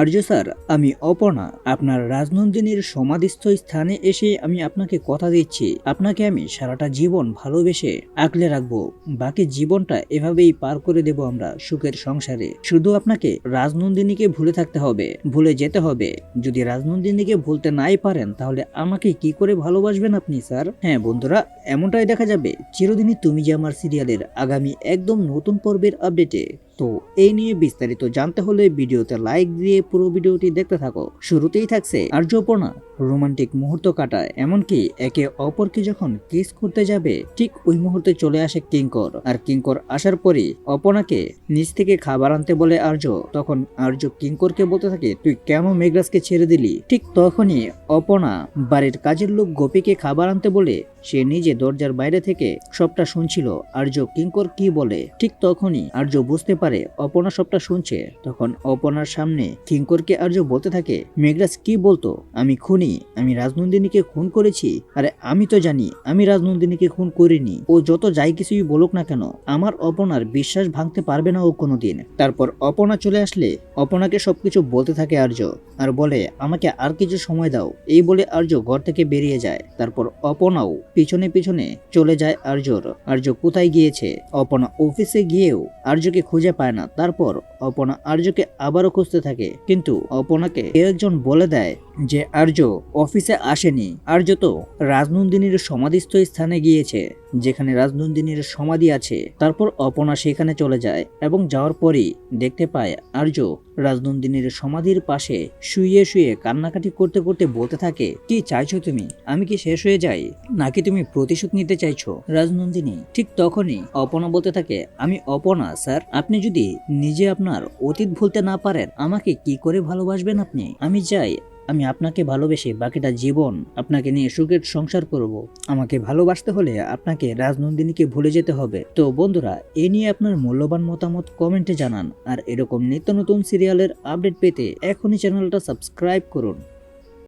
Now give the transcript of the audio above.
আর্য sir, আমি অপর্ণা। আপনার রাজনন্দিনীর সমাধিস্থ স্থানে এসে আমি আপনাকে কথা দিচ্ছি। আপনাকে আমি সারাটা জীবন ভালোবেসে আগলে রাখব। বাকি জীবনটা এভাবেই পার করে দেব আমরা সুখের সংসারে। শুধু আপনাকে রাজনন্দিনীকে ভুলে থাকতে হবে, ভুলে যেতে হবে। যদি রাজনন্দিনীকে ভুলতে নাই পারেন, তাহলে আমাকে কি করে ভালোবাসবেন আপনি, স্যার? হ্যাঁ বন্ধুরা, এমনটাই দেখা যাবে। চিরদিনই তুমি যে আমার সিরিয়ালের আগামী একদম নতুন পর্বের আপডেটে তো এই নিয়ে বিস্তারিত জানতে হলে ভিডিওতে লাইক দিয়ে পুরো ভিডিওটি দেখতে থাকো। শুরুতেই থাকছে আর্যপর্ণা, রোমান্টিক মুহূর্ত কাটায়। এমনকি একে অপরকে যখন কিস করতে যাবে, ঠিক ওই মুহূর্তে চলে আসে কিঙ্কর। আর কিঙ্কর আসার পরই অপনাকে নিচ থেকে খাবার আনতে বলে আর্য। তখন আর্য কিঙ্করকে বলতে থাকে, তুই কেন মেঘরাজকে ছেড়ে দিলি? ঠিক তখনই অপনা বাড়ির কাজের লোক গোপীকে খাবার আনতে বলে, সে নিজে দরজার বাইরে থেকে সবটা শুনছিল। আর্য কিঙ্কর কি বলে? ঠিক তখনই আর্য বুঝতে পারে অপনা সবটা শুনছে। তখন অপনার সামনে কিঙ্করকে আর্য বলতে থাকে, মেঘরাজ কি বলতো? আমি খুনি, আমি রাজনন্দিনীকে খুন করেছি। আরে আমি তো জানি, আমি রাজনন্দিনীকে খুন করিনি। ও যত যাই কিছুই বলুক না কেন, আমার অপনার বিশ্বাস ভাঙতে পারবে না ও কোনোদিন। তারপর অপনা চলে আসলে অপনাকে সবকিছু বলতে থাকে আর্য। আর বলে, আমাকে আর কিছু সময় দাও। এই বলে আর্য ঘর থেকে বেরিয়ে যায়। তারপর অপনাও পিছনে পিছনে চলে যায় আর্যর। আর্য কোথায় গিয়েছে? অপনা অফিসে গিয়েও আর্যকে খুঁজে পায় না। তারপর অপনা আর্যকে আবারও খুঁজতে থাকে। কিন্তু অপনাকে একজন বলে দেয় যে আর্য অফিসে আসেনি। আর্য তো রাজনন্দিনীর সমাধিস্থ স্থানে গিয়েছে, যেখানে রাজনন্দিনীর সমাধি আছে। তারপর অপনা সেখানে চলে যায় এবং যাওয়ার পরই দেখতে পায় আর্য রাজনন্দিনীর সমাধির পাশে শুয়ে শুয়ে কান্নাকাটি করতে করতে বলতে থাকে, কি চাইছো তুমি? আমি কি শেষ হয়ে যাই? নাকি তুমি প্রতিশোধ নিতে চাইছো? রাজনন্দিনী ঠিক তখনই অপনা বলতে থাকে, আমি অপনা স্যার। আপনি যদি নিজে আপনার অতীত ভুলতে না পারেন, আমাকে কি করে ভালোবাসবেন আপনি? আমি চাই আমি আপনাকে ভালোবেসে বাকিটা জীবন আপনাকে নিয়ে সুখের সংসার করব। আমাকে ভালোবাসতে হলে আপনাকে রাজনন্দিনীকে ভুলে যেতে হবে। তো বন্ধুরা, এ নিয়ে আপনার মূল্যবান মতামত কমেন্টে জানান। আর এরকম নিত্য নতুন সিরিয়ালের আপডেট পেতে এখনই চ্যানেলটা সাবস্ক্রাইব করুন।